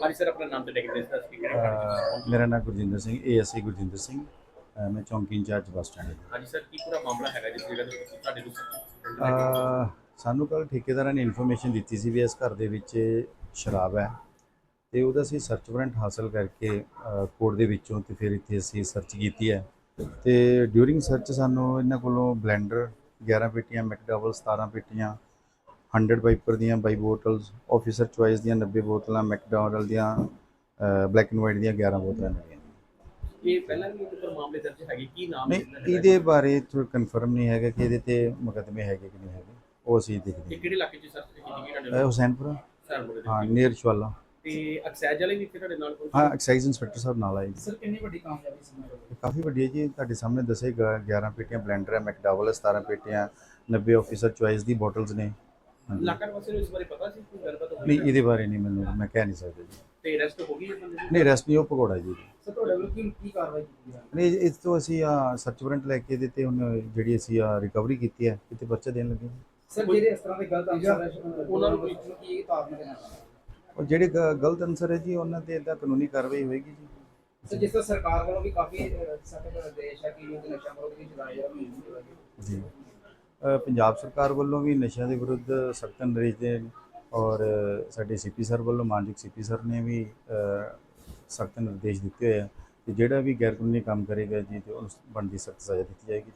ਹਾਂਜੀ ਸਰ ਆਪਣਾ ਨਾਮ ਤੇ ਡਿਗਰੀ ਦੱਸ ਕੇ ਕਿਹੜੇ ਕਾਰਨ ਅਹ ਮੇਰਾ ਨਾਮ ਗੁਰਜਿੰਦਰ ਸਿੰਘ ਏਐਸਆਈ ਗੁਰਜਿੰਦਰ ਸਿੰਘ। ਅਹ ਮੈਂ ਚੌਂਕੀ ਇੰਚਾਰਜ ਬੱਸ ਸਟੈਂਡ ਹਾਂਜੀ ਸਰ ਕੀ ਪੂਰਾ ਮਾਮਲਾ ਹੈਗਾ ਜਿਸ ਜਗ੍ਹਾ ਤੁਹਾਡੇ ਨੂੰ ਅਹ ਸਾਨੂੰ ਕੱਲ ਠੇਕੇਦਾਰਾਂ ਨੇ ਇਨਫੋਰਮੇਸ਼ਨ ਦਿੱਤੀ ਸੀ ਵੀ ਇਸ ਘਰ ਦੇ ਵਿੱਚ ਸ਼ਰਾਬ ਹੈ। ਤੇ ਉਹਦਾ ਅਸੀਂ ਸਰਚ ਵਾਰੰਟ ਹਾਸਲ ਕਰਕੇ ਕੋਰਟ ਦੇ ਵਿੱਚੋਂ ਤੇ ਫਿਰ ਇੱਥੇ ਅਸੀਂ ਸਰਚ ਕੀਤੀ ਹੈ। ਤੇ ਡਿਊਰਿੰਗ ਸਰਚ ਸਾਨੂੰ ਇਹਨਾਂ ਕੋਲੋਂ ਬਲੈਂਡਰ 11 ਪੇਟੀਆਂ ਮੈਕਡਾਵਲ 17 ਪੇਟੀਆਂ 100 ਵਾਈਪਰ ਦੀਆਂ ਬਾਈ ਬੋਟਲਸ ਆਫੀਸਰ ਚੁਆਇਸ ਦੀਆਂ 90 ਬੋਤਲਾਂ ਮੈਕਡੋਨਲਡ ਦੀਆਂ ਬਲੈਕ ਐਂਡ ਵਾਈਟ ਦੀਆਂ 11 ਬੋਤਲਾਂ ਮਿਲੀਆਂ ਇਹ ਪਹਿਲਾਂ ਵੀ ਉੱਪਰ ਮਾਮਲੇ ਦਰਜ ਹੈਗੇ ਕੀ ਨਾਮ ਦਾ? ਇਹਦੇ ਬਾਰੇ ਥੋੜਾ ਕਨਫਰਮ ਨਹੀਂ ਹੈਗਾ ਕਿ ਇਹਦੇ ਤੇ ਮੁਕੱਦਮੇ ਹੈਗੇ ਕਿ ਨਹੀਂ ਹੈਗੇ ਉਹ ਅਸੀਂ ਦੇਖਦੇ ਹਾਂ। ਕਿਹੜੇ ਇਲਾਕੇ 'ਚ ਤੁਹਾਡੇ ਇਹ ਨਾਲ? ਹੁਸੈਨਪੁਰ। ਸਰ ਹਾਂ ਨੀਅਰ ਸ਼ਵਾਲਾ ਤੇ ਐਕਸਾਈਜ਼ ਵਾਲੇ ਵੀ ਇੱਥੇ ਤੁਹਾਡੇ ਨਾਲ ਪਹੁੰਚੇ? ਹਾਂ ਐਕਸਾਈਜ਼ ਇੰਸਪੈਕਟਰ ਸਾਹਿਬ ਨਾਲ ਆਏ। ਸਰ ਕਿੰਨੀ ਵੱਡੀ ਕਾਮਯਾਬੀ ਸੀ ਕਾਫੀ ਵੱਡੀ ਹੈ ਜੀ ਤੁਹਾਡੇ ਸਾਹਮਣੇ ਦੱਸੇ ਗ- 11 ਪੇਟੀਆਂ ਬਲੈਂਡਰ ਹੈ ਮੈਕਡਾਵਲ ਹੈ 17 ਪੇਟੀਆਂ 90 ਆਫੀਸਰ ਚੁਆਇਸ ਦੀ ਬੋਟਲਸ ਨੇ। ਇਲਾਕਾ ਵਾਸੀ ਨੂੰ ਇਸ ਬਾਰੇ ਪਤਾ ਸੀ ਕੋਈ ਗੱਲਬਾਤ ਹੋਈ? ਨਹੀਂ ਹੈ? ਇਹਦੇ ਬਾਰੇ ਨਹੀਂ ਮੈਨੂੰ ਮੈਂ ਕਹਿ ਨਹੀਂ ਸਕਦਾ ਜੀ। ਤੇ ਅਰੈਸਟ ਹੋ ਗਈ ਇਹ ਬੰਦੇ ਦੀ? ਨਹੀਂ ਰੈਸਟ ਨਹੀਂ ਉਹ ਪਕੌੜਾ ਜੀ। ਸਰ ਤੁਹਾਡੇ ਵੱਲੋਂ ਕੀ ਕੀ ਕਾਰਵਾਈ ਕੀਤੀ ਜਾ ਨਹੀਂ ਇਸ ਤੋਂ ਅਸੀਂ ਸਰਚ ਵਾਰੰਟ ਲੈ ਕੇ ਇਹਦੇ ਤੇ ਹੁਣ ਜਿਹੜੀ ਅਸੀਂ ਰਿਕਵਰੀ ਕੀਤੀ ਹੈ ਕਿਤੇ ਬੱਚਾ ਦੇਣ ਲੱਗੇ ਸਰ ਜਿਹੜੇ ਇਸ ਤਰ੍ਹਾਂ ਦੇ ਗਲਤ ਅੰਸਰ ਹੈ ਉਹਨਾਂ ਨੂੰ ਕੋਈ ਕੀ ਤਾਰਨ ਦੇਣਾ ਉਹ ਜਿਹੜੇ ਗ- ਗਲਤ ਅਨਸਰ ਹੈ ਜੀ ਉਹਨਾਂ ਤੇ ਤਾਂ ਕਾਨੂੰਨੀ ਕਾਰਵਾਈ ਹੋਏਗੀ ਜੀ। ਸਰ ਜਿਸ ਤਰ੍ਹਾਂ ਸਰਕਾਰ ਵੱਲੋਂ ਵੀ ਕਾਫੀ ਸਖਤ ਨਿਰਦੇਸ਼ ਹੈ ਕਿ ਯੁੱਧ ਨਸ਼ਾ ਵਿਰੋਧ ਦੀ ਚਲਾਈ ਜਾ ਰਹੀ ਹੈ। ਜੀ। ਅ, ਪੰਜਾਬ ਸਰਕਾਰ ਵੱਲੋਂ ਵੀ ਨਸ਼ਿਆਂ ਦੇ ਵਿਰੁੱਧ ਸਖਤ ਨਿਰਦੇਸ਼ ਦੇ ਔਰ ਸਾਡੇ ਸੀਪੀ ਸਰ ਵੱਲੋਂ ਮਾਨਜਿਕ ਸੀਪੀ ਸਰ ਨੇ ਵੀ ਸਖਤ ਨਿਰਦੇਸ਼ ਦਿੱਤੇ ਹੋਏ ਆ ਕਿ ਜਿਹੜਾ ਵੀ ਗੈਰ ਕਾਨੂੰਨੀ ਕੰਮ ਕਰੇਗਾ ਜੀ, ਤੇ ਉਸ ਬਣਦੀ ਸਖਤ ਸਜ਼ਾ ਦਿੱਤੀ ਜਾਏਗੀ।